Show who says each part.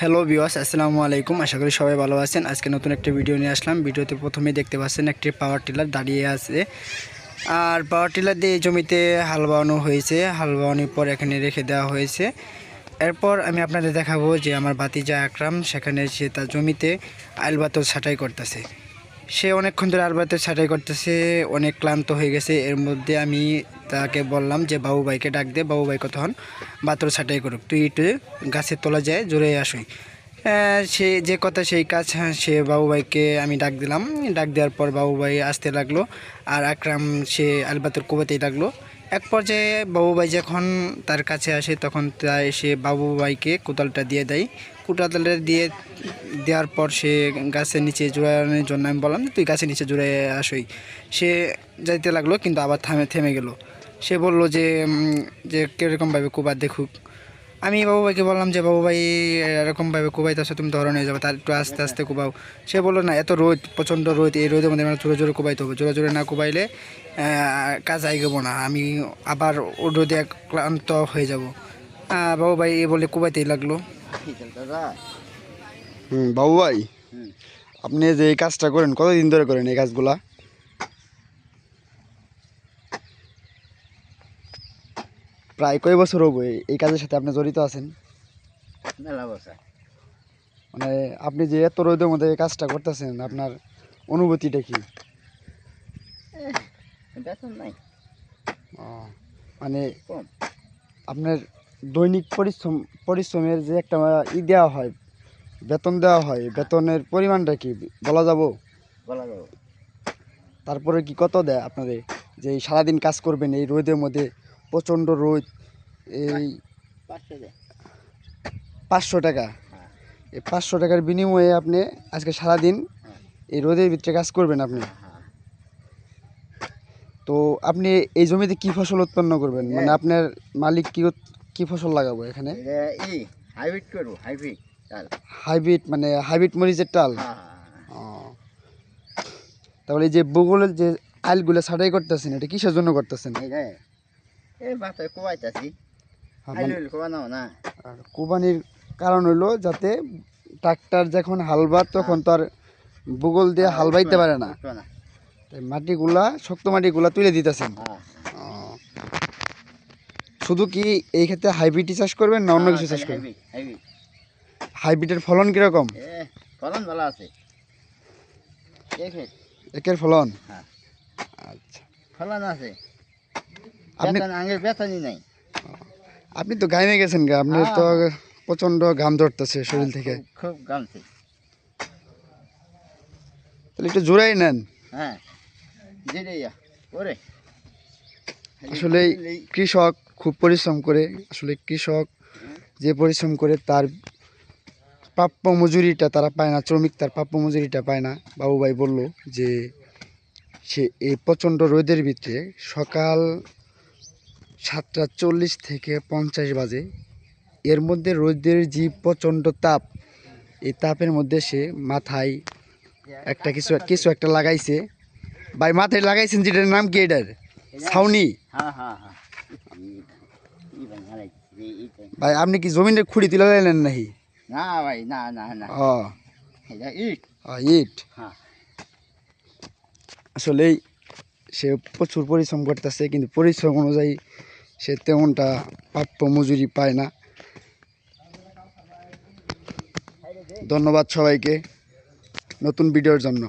Speaker 1: Hello বিওয়াস আসসালামু আলাইকুম। আশা করি সবাই ভালো আছেন। আজকে নতুন একটা ভিডিও নিয়ে আসলাম। ভিডিওতে প্রথমে দেখতে পাচ্ছেন একটি পাওয়ার টিলার দাঁড়িয়ে আছে। আর পাওয়ার টিলার দিয়ে জমিতে হাল বাওয়ানো হয়েছে। হাল বাওয়ানোর পর এখানে রেখে দেওয়া হয়েছে। এরপর আমি আপনাদের দেখাবো যে আমার বাতিজা আকরাম সেখানে সে তার জমিতে আইলবাতল ছাঁটাই করতেছে। সে অনেকক্ষণ ধরে আলবাতের ছাটাই করতেছে অনেক ক্লান্ত হয়ে গেছে। এর মধ্যে আমি তাকে বললাম যে বাবু ভাইকে ডাক দে বাবু ভাই কতক্ষণ বাতর ছাটাই করুক। তুই একটু গাছের তোলা যায় জোরে আসুই আহ, সে যে কথা সেই কাজ হ্যাঁ, সে বাবু ভাইকে আমি ডাক দিলাম। ডাক দেওয়ার পর বাবু ভাই আসতে লাগল আর আকরাম সে আলবাতর কোবাতেই লাগল। এক পর্যায়ে বাবুভাই যখন তার কাছে আসে, তখন তা এসে বাবু ভাইকে কোদালটা দিয়ে দেয়। কোদালটা দিয়ে দেওয়ার পর সে গাছের নিচে জোড়ানোর জন্য আমি বললাম, তুই গাছের নিচে জুড়ে আসই। সে যাইতে লাগল, কিন্তু আবার থামে, থেমে গেল। সে বলল যে যে কীরকমভাবে কুবার দেখুক। আমি বাবু ভাইকে বললাম যে বাবু ভাই এরকমভাবে কুবাইতেছো তুমি ধরো নিয়ে যাবে। তার একটু আস্তে আস্তে কুবাও। সে বলল না এত রোদ প্রচণ্ড রোদ এই রোদের মধ্যে আমরা জোরে জোরে কুবাইতে হবে। জোরে জোরে না কুবাইলে কাজ আইগবো না। আমি আবার ও রোদে ক্লান্ত হয়ে যাব। বাবু ভাই এ বলে কুবাইতেই লাগল।
Speaker 2: হুম বাবু ভাই আপনি যে এই কাজটা করেন কতদিন ধরে করেন এই কাজগুলা? প্রায় কয় বছর হব এই- কাজের সাথে আপনি জড়িত আছেন?
Speaker 3: মেলা বছর।
Speaker 2: মানে আপনি যে এত রোদের মধ্যে এই কাজটা করতেছেন আপনার অনুভূতিটা কি?
Speaker 3: বেতন নাই।
Speaker 2: মানে আপনার দৈনিক পরিশ্রম পরিশ্রমের যে একটা ই দেওয়া হয় বেতন দেওয়া হয় বেতনের পরিমাণটা কি বলা যাব?
Speaker 3: বলা যাবে।
Speaker 2: তারপরে কি কত দেয় আপনাদের? যে সারাদিন কাজ করবেন এই রোদের মধ্যে প্রচণ্ড রোদ এই
Speaker 3: পাঁচশো
Speaker 2: টাকা।
Speaker 3: হ্যাঁ।
Speaker 2: এই পাঁচশো টাকার বিনিময়ে আপনি আজকে সারাদিন এই রোদের ভিতরে কাজ করবেন আপনি।
Speaker 3: হ্যাঁ
Speaker 2: তো আপনি এই জমিতে কি ফসল উৎপন্ন করবেন? মানে আপনার মালিক কি কি ফসল লাগাবো এখানে?
Speaker 3: হাইব্রিড করব হাইব্রিড
Speaker 2: হাইব্রিড মানে হাইব্রিড মরিচের টাল
Speaker 3: হ্যাঁ
Speaker 2: তাহলে এই যে বগুলের যে আইলগুলো ছাটাই করতেছেন এটা কিসের জন্য করতেছেন?
Speaker 3: এই বাতায় কোবাইতাছি আইলুল কোবানো না।
Speaker 2: আর কোরবানির কারণ হলো যাতে ট্রাক্টর যখন হাল বার তখন তো আর বুগল দিয়ে হাল বাইতে পারে না। তাই মাটিগুলা শক্ত মাটিগুলা তুলে দিতেছেন। শুধু কি এই ক্ষেত্রে হাইব্রিড চাষ করবেন না অন্য কিছু চাষ করবেন?
Speaker 3: Hybrid hybrid.
Speaker 2: হাইব্রিডের ফলন কীরকম?
Speaker 3: ফলন ভালো আছে।
Speaker 2: একের। ফলন। আচ্ছা।
Speaker 3: ফলন আছে।
Speaker 2: আপনি
Speaker 3: আগে বেতনই নাই।
Speaker 2: আপনি তো গাইমে গেছেন গা আপনার তো প্রচণ্ড ঘাম ধরতেছে শরীর থেকে।
Speaker 3: খুব- গামছে
Speaker 2: তাহলে একটু জোরাই নেন।
Speaker 3: হ্যাঁ ওরে।
Speaker 2: আসলে কৃষক খুব পরিশ্রম করে আসলে কৃষক যে পরিশ্রম করে তার প্রাপ্য মজুরিটা তারা পায় না শ্রমিক তার প্রাপ্য মজুরিটা পায় না। বাবু ভাই বলল যে সে এই প্রচণ্ড রোদের ভিতরে সকাল সাতটা চল্লিশ থেকে পঞ্চাশ বাজে। এর মধ্যে রোদের যে প্রচণ্ড তাপ এই তাপের মধ্যে সে মাথায় একটা কিছু কিছু একটা লাগাইছে। ভাই মাথায় লাগাইছেন যেটার নাম কি এটার? ছাউনি?
Speaker 3: হ্যাঁ হ্যাঁ হ্যাঁ। ভাই
Speaker 2: আপনি কি জমিনের খুঁড়ি তুলে লাইলেন নাকি?
Speaker 3: না ভাই না না না।
Speaker 2: ও।
Speaker 3: ইট।
Speaker 2: ইট? আসলেই সে প্রচুর পরিশ্রম করতেছে কিন্তু পরিশ্রম অনুযায়ী সে তেমনটা প্রাপ্য মজুরি পায় না। ধন্যবাদ সবাইকে নতুন ভিডিওর জন্য।